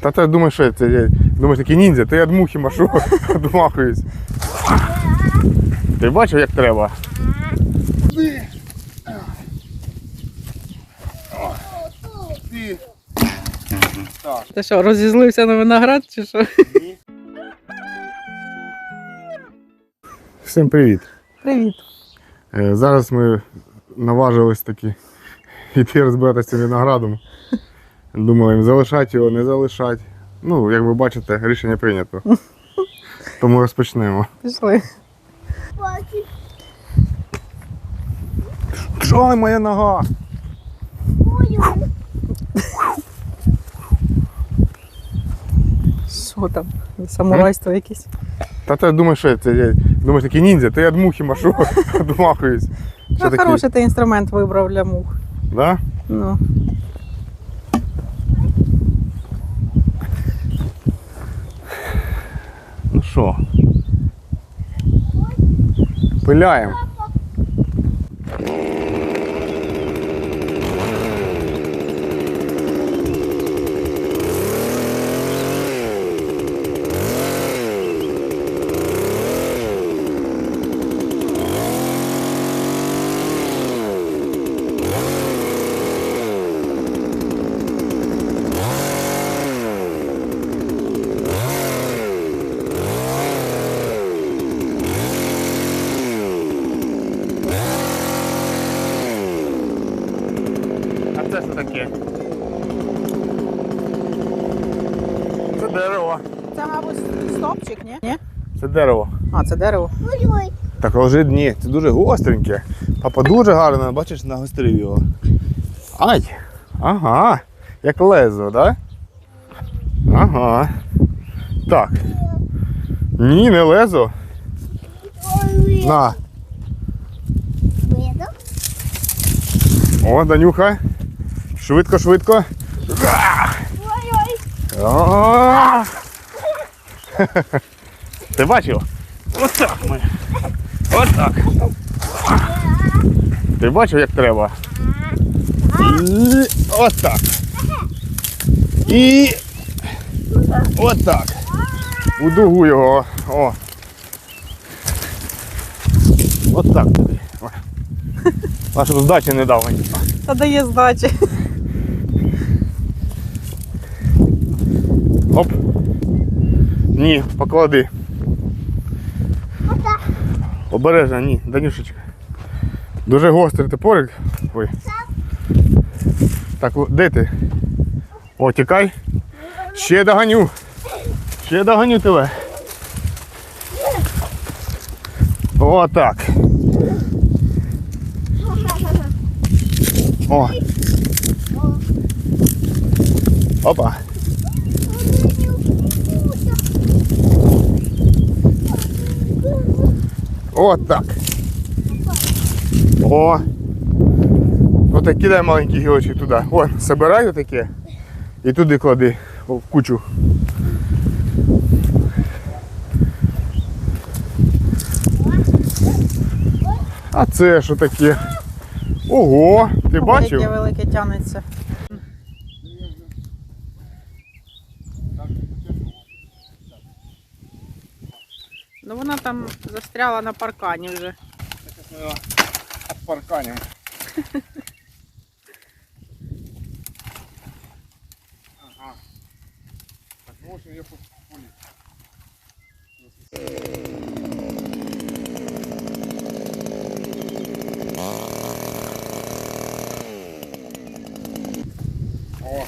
Та ти думаєш, що це? Я, думаєш, такий ніндзя, то я від мухи машу, відмахуюсь. Ти бачив, як треба? Ти. Що, розізлився на виноград чи що? Всім привіт. Привіт. Е, Зараз ми наважились таки йти розбиратися цим виноградом. Думали, залишати його, не залишати. Ну, як ви бачите, рішення прийнято. Тому розпочнемо. Пішли. Що моя нога? Що там? Самурайство якесь? Та ти думаєш, що це? Я, думаєш, такий ніндзя, то я від мухи машу, відмахуюсь. Ну, хороший ти інструмент вибрав для мух. Да? Ну. Що? Пиляємо. А це що таке? Це дерево. Це, мабуть, стопчик, ні? Ні? Це дерево. А, це дерево. Так ложи ні, це дуже гостреньке. Папа дуже гарно, бачиш, нагострив його. Ай! Ага. Як лезо, так? Да? Ага. Так. Ні, не лезо. На. О, Данюха. Швидко, швидко. А! Ти бачив? Отак ми. Отак. Ти бачив, як треба? І отак. І отак. У дугу його. О. Отак. Ой. А здачі не дав мені. Та дає здачі. Оп. Ні, поклади. Обережно, ні, Данюшечка. Дуже гострий топорик. Ой. Так, де ти? О, тікай. Ще доганю. Ще доганю тебе. О, так. О. Опа. От так. О. Отак кидай маленький гілочок туди. О, собирай отаке. І туди клади в кучу. А це що таке? Ого, ти бачив? Яке велике тянеться. Ну вона там застряла на паркані вже. От парканем. Ага. Так, ну, в общем, я по полі. О.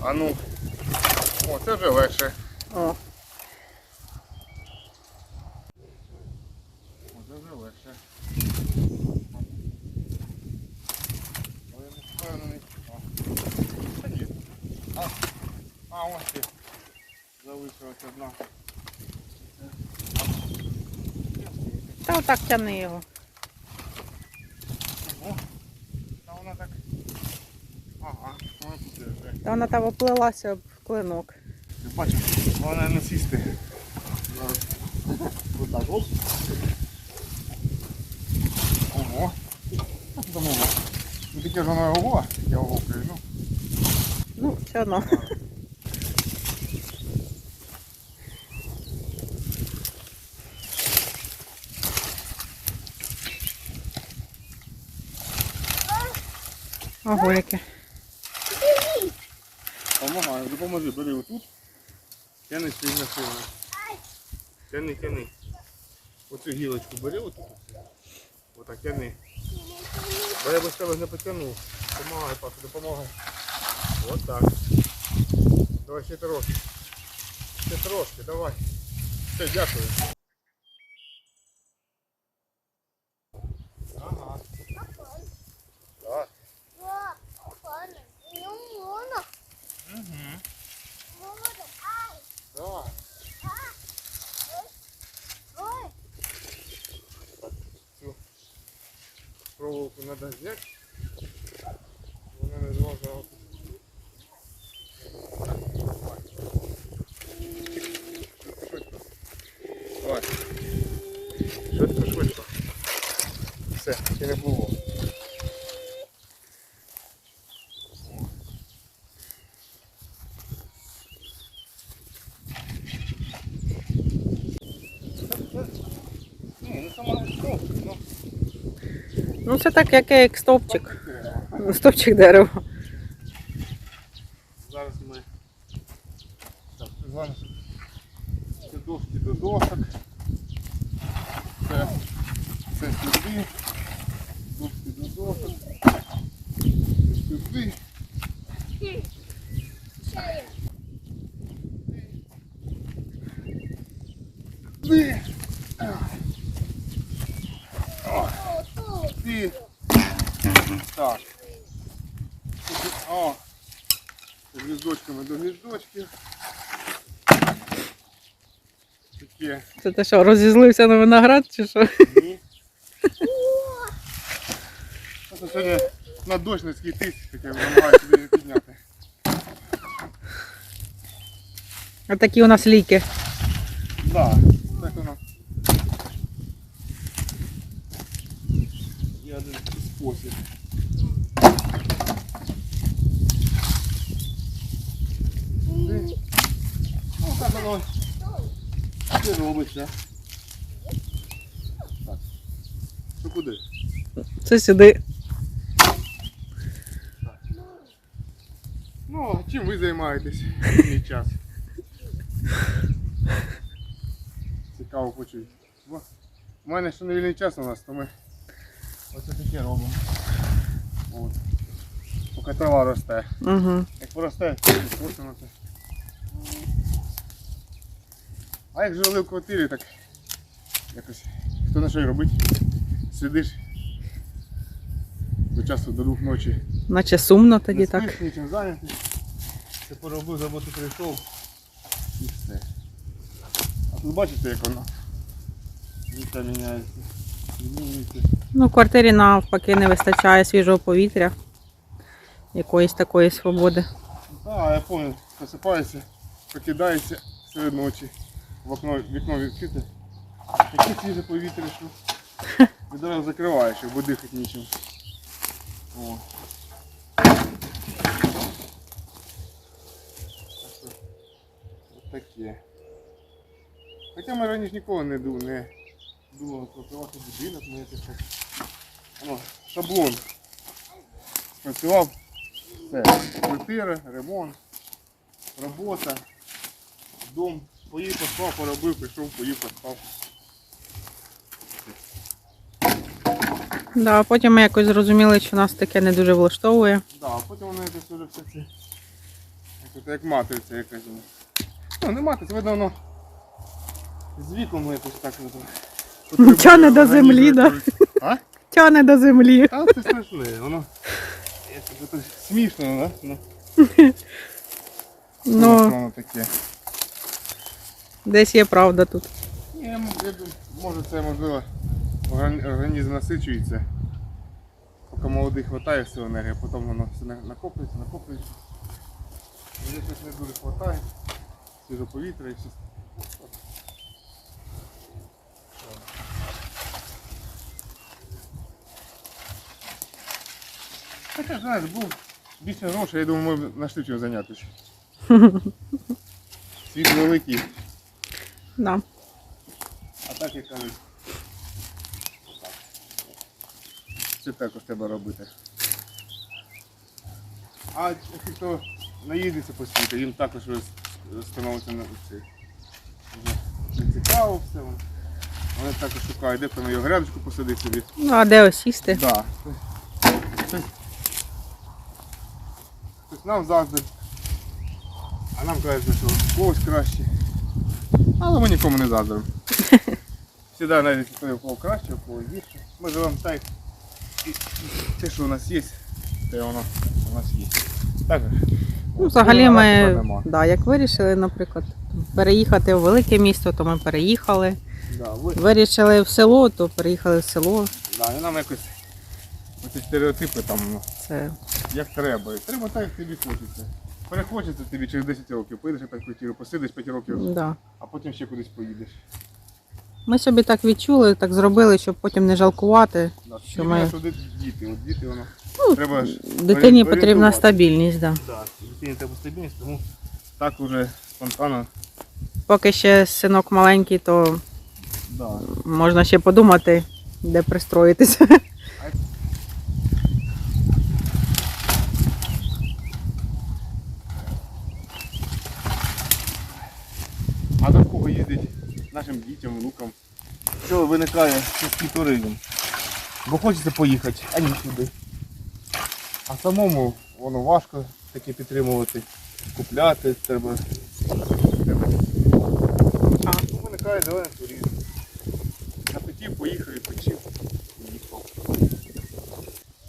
А ну. О, це вже легше. О, О, це вже легше. Але не впевнений. О. Та ні. А, а ось ти. Залишилась одна. та отак тяни його. Ого. Та вона так. Ага, вона тут вже. Та вона там оплилася об клинок. Ти бачиш, вона не сісти. Отак, оп. Ого. Ого. Ну таке ж воно ого, я ого кажу. Ну, все одно. Ого, яке. Помагаю, допоможи, бери отут. Тяни сильно сильно. Тяни, тяни. Оцю гілочку бери отут. Отак тяни. Бо я без тебе не потягнув. Помагай, папа, допомагай. Отак. Давай ще трошки. Ще трошки, давай. Все, дякую. Ага. Так. Угу. Давай. Цю проволоку треба зняти. Вона не зможе. Давай. Швидко, швидко. Все, ще не було. Ну, ну сама ну, ну. Ну це так, як, як стовпчик. Стовпчик дерева. Зараз ми так, зараз це доски до досок. Це, це сюди. Доски до досок. Це сюди. Сюди. О, Сюди. Так. О, з до гвіздочків. Таке. Це ти що, розізлився на виноград чи що? Ні. Це сьогодні на дощ не скітись, таке намагаюся собі не підняти. А такі у нас ліки. Да, так воно. Є один спосіб. Ти- Ну так воно робиться. Так. Ну куди? Це сюди. Ну, а чим ви займаєтесь в вільний час? Цікаво почути. Бо У мене ще не вільний час у нас, то ми оце таке робимо. От. Поки трава росте. Угу. Як поросте, косимо це. А як жили в квартирі, так якось хто на що й робить? Сидиш до часу до двох ночі. Наче сумно тоді Не так. спиш, нічим зайнятий. Ти поробив, з прийшов і все. А тут бачите, як воно життя міняється. Змінюється. Ну, в квартирі навпаки не вистачає свіжого повітря. Якоїсь такої свободи. Так, я пам'ятаю, просипаєшся, прокидаєшся серед ночі, в окно, вікно відкрите. Яке свіже повітря, що відразу закриваєш, бо дихати нічим. О. Так таке. Хоча ми раніше ніколи не думали, не думали про приватний будинок, ми якось так. Воно, шаблон. Спрацював. Все, квартира, ремонт, робота, дом. Поїв, поспав, поробив, пішов, поїв, поспав. Да, а потім ми якось зрозуміли, що нас таке не дуже влаштовує. Да, а потім воно якось вже все це. Як, як матриця якась. Ну, не матриця, видно воно з віком якось так. от, Тяне до землі, да? А? Тяне до землі. А це страшне, воно. ото Смішно, да? Ну, Ну, воно таке. Десь є правда тут. Ні, я думаю, може це можливо організм насичується. Поки молодий хватає всього енергії, потім воно все накоплюється, накоплюється. Мені щось не дуже хватає. Свіже повітря і все. Хоча, знаєш, був більше грошей, я думаю, ми знайшли чим зайнятися. Світ великий, Да. а так як кажуть. Це також треба робити. А ті, хто наїздиться по світу, їм також становиться на. Вже не цікаво все. Вони також шукають, де там його грядочку посадити собі. Ну, а де осісти? Да. Хтось, хтось нам заздрить, а нам кажуть, що когось краще. Але ми нікому не заздримо. Всегда навіть у кого краще, у кого гірше. Ми живемо так. Те, що у нас є, те воно у нас є. Так. же? Ну, взагалі ми, да, як вирішили, наприклад, переїхати в велике місто, то ми переїхали. Да, ви, Вирішили в село, то переїхали в село. да, і нам якось оці стереотипи там, ну, Це як треба. І треба так, як тобі хочеться. Перехочеться тобі через 10 років, поїдеш опять в квартиру, посидиш 5 років, да. а потім ще кудись поїдеш. Ми собі так відчули, так зробили, щоб потім не жалкувати. Да. Що Що ми- діти, от діти воно. Ну, треба ж Дитині орі- потрібна орієнтувати. стабільність, да. Да, дитині треба стабільність, тому так уже спонтанно. Поки ще синок маленький, то Да. можна ще подумати, де пристроїтися. Їздить нашим дітям, внукам? Що виникає чистий туризм? Бо хочеться поїхати, а нікуди. А самому воно важко таке підтримувати, купляти треба. А ну, виникає зелений туризм. Захотів, поїхав і почив.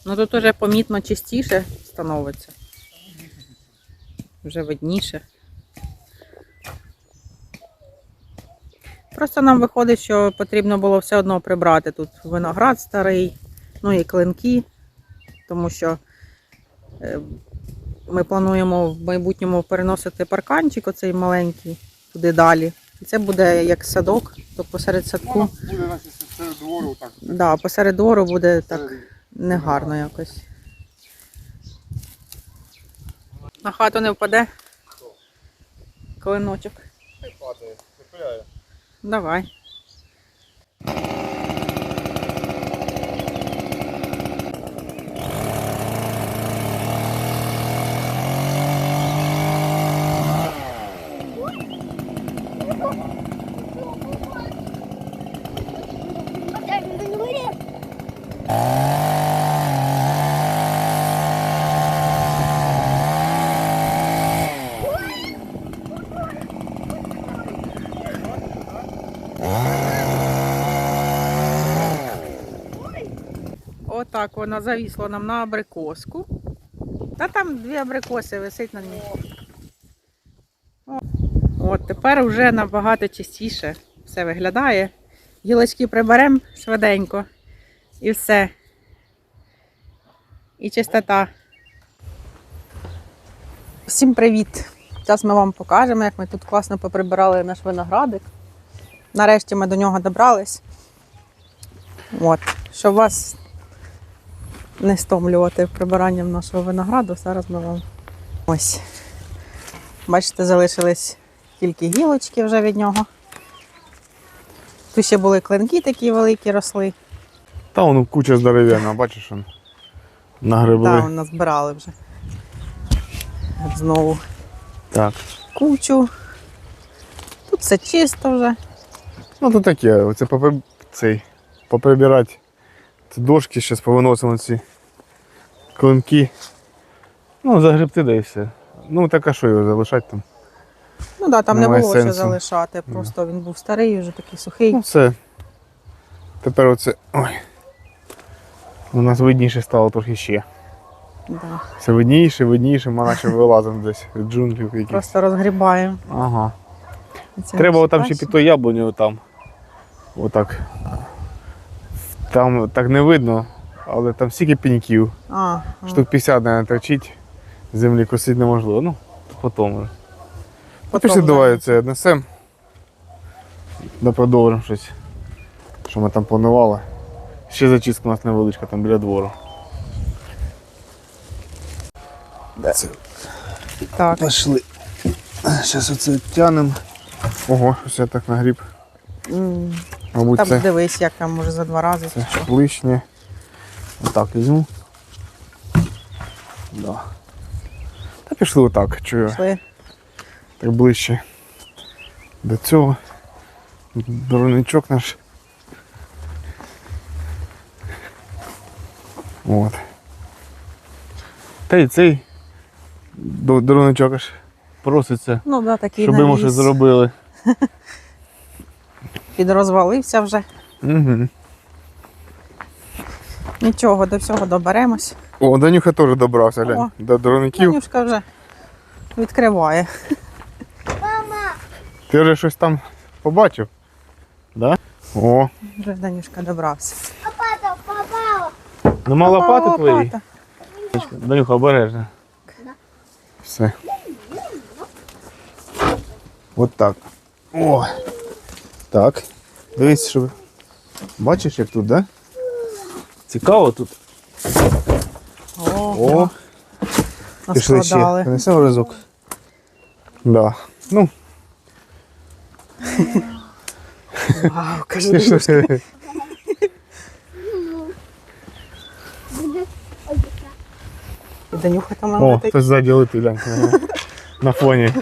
Ну тут уже помітно чистіше становиться. Вже видніше. Просто нам виходить, що потрібно було все одно прибрати тут виноград старий, ну і клинки, тому що е, ми плануємо в майбутньому переносити парканчик, оцей маленький, туди далі. І це буде як садок, то посеред садку. Буде наче серед двору отак. Да, посеред двору буде так негарно якось. На хату не впаде. Клиночок. Не падає. Давай. Отак воно завісло нам на абрикоску. Та там дві абрикоси висить на ній. О, От тепер вже набагато чистіше все виглядає. Гілочки приберемо швиденько. І все. І чистота. Всім привіт! Зараз ми вам покажемо, як ми тут класно поприбирали наш виноградик. Нарешті ми до нього добрались. От, щоб вас не стомлювати прибиранням нашого винограду, зараз ми вам ось. Бачите, залишились тільки гілочки вже від нього. Тут ще були клинки такі великі росли. Та воно куча здоров'яна, бачиш он. Нагребли. Так, да, збирали вже. Знову Так. кучу. Тут все чисто вже. Ну то таке, оце попри... цей, поприбирати дошки, зараз повиносимо ці клинки. Ну, загребти да і все. Ну так а що його залишати там? Ну так, да, там Немає не було що залишати. Просто він був старий, вже такий сухий. Ну все. Тепер оце. Ой. У нас видніше стало трохи ще. Да. Все видніше, видніше, ми наче вилазимо десь з джунглів якихось. Просто розгрібаємо. Ага. Це Треба отам ще бачиш? під той яблуню там. Отак. Там так не видно, але там стільки пеньків. А, а. Штук 50, наверное, торчить. Землі косити неможливо. Ну, потім вже. Ну, Потім пішли давай це однесемо. Да продовжимо щось. Що ми там планували. Ще зачистка у нас невеличка там біля двору. Це Так. пішли. Зараз оце тянемо. Ого, щось я так нагріб. М, Мабуть, Там це, дивись, як там може за два рази. це лишнє. Отак візьму. Да. Та пішли отак, чую. Пішли. Так ближче до цього. Дровничок наш. От. Та й цей дровничок аж проситься, Ну, да, такий щоб йому навіс. щось Підрозвалився вже. Угу. Нічого, до всього доберемось. О, Данюха теж добрався, глянь. О. До дровників. Танюшка вже відкриває. Ти вже щось там побачив? Да? О, Вже Данюшка добрався. Папа, папа. нема лопати Опа, твої? Данюха, обережно. Все. От так. О. Так. Дивись, щоб. Бачиш, як тут, да? Цікаво тут. О, О, пішли ще. наскладали. Принесемо разок. Да. Ну, Вау, кажу, пішли. Данюха там О, летить. хтось ззаді летить, глянь. Ага. На фоні.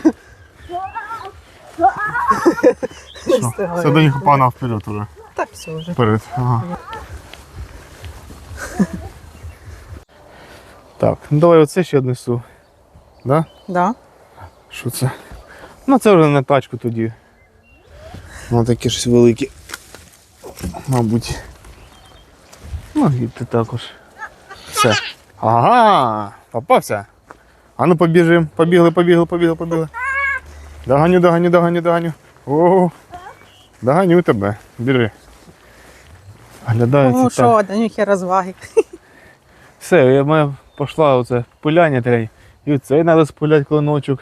Все, Данюха погнав вперед уже. Так, все вже. Вперед. Ага. Так, ну давай оце ще однесу. Да? Да. Що це? Ну це вже на тачку тоді. Ну такі щось великі. Мабуть. Ну, і ти також. Все. Ага, попався. А ну побіжим. Побігли, побігли, побігли, побігли. Доганю, доганю, доганю, доганю. О, доганю тебе. Біжи. Оглядається Ну так. що, Данюхи розваги. Все, я моя пішла оце пиляння трей. І оцей треба спиляти клиночок.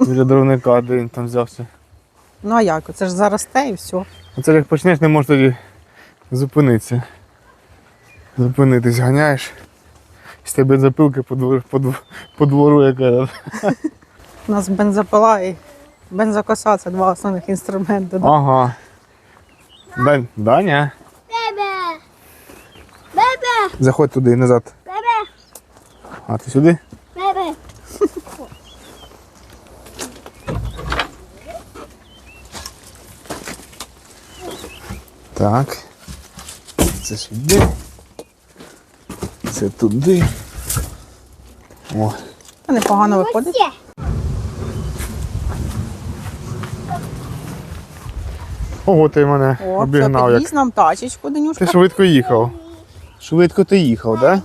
Біля дровника, він там взявся. Ну а як? Це ж заросте і все. Оце як почнеш, не можеш тоді зупинитися. Зупинитись, ганяєш. З тебе бензопилка по, двор, по, дв- по двору яка. У нас бензопила і бензокоса це два основних інструменти. Да? Ага. Дань, Даня. Бебе. Бебе. Заходь туди і назад. Бебе. А ти сюди? Бебе. Так. Це сюди. Це туди. О. Непогано виходить. Ого, ти мене О, обігнав. Як. підвіз нам тачечку, Данюшка. Ти швидко їхав. Швидко ти їхав, так?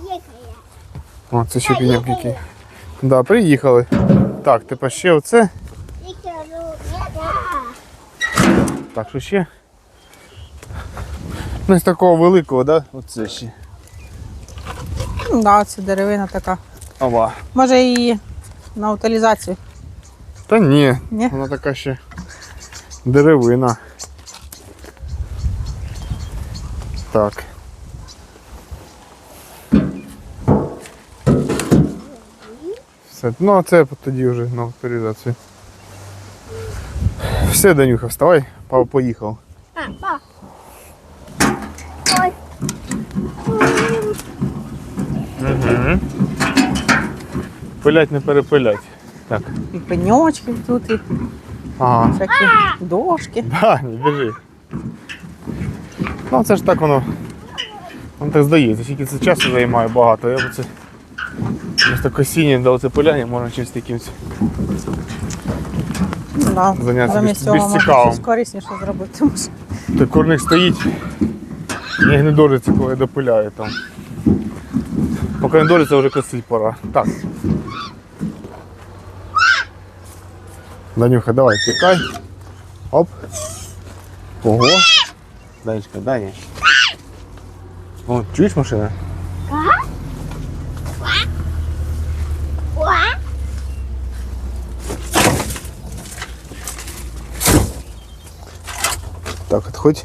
Да? О, це ще піньок який. Да, приїхали. Так, тепер ще оце. Так, що ще? Ну, з такого великого, да? Оце ще. Ну, да, це деревина така. Ова. Може і на утилізацію. Та ні, Ні? вона така ще деревина. Так. Все, ну а це тоді вже на авторизацію. Все, Данюха, вставай, папа поїхав. Папа. Ой. Пилять не перепилять. Так. І пеньочки тут, і Ага. всякі дошки. Да, не біжи. Ну це ж так воно. Воно так здається, тільки це часу займає багато. Я б це просто косіння до оце поляння можна чимось такимось. Ну, да. Зайнятися Замість більш- цього більш можна цікавим. щось корисніше зробити. Тому що курник стоїть, не гнедориться, коли допиляє там. Поки не дориться, вже косить пора. Так. Данюха, давай, тікай. Оп. Ого. Данечка, Даня. О, чуєш машина? Так, отходь.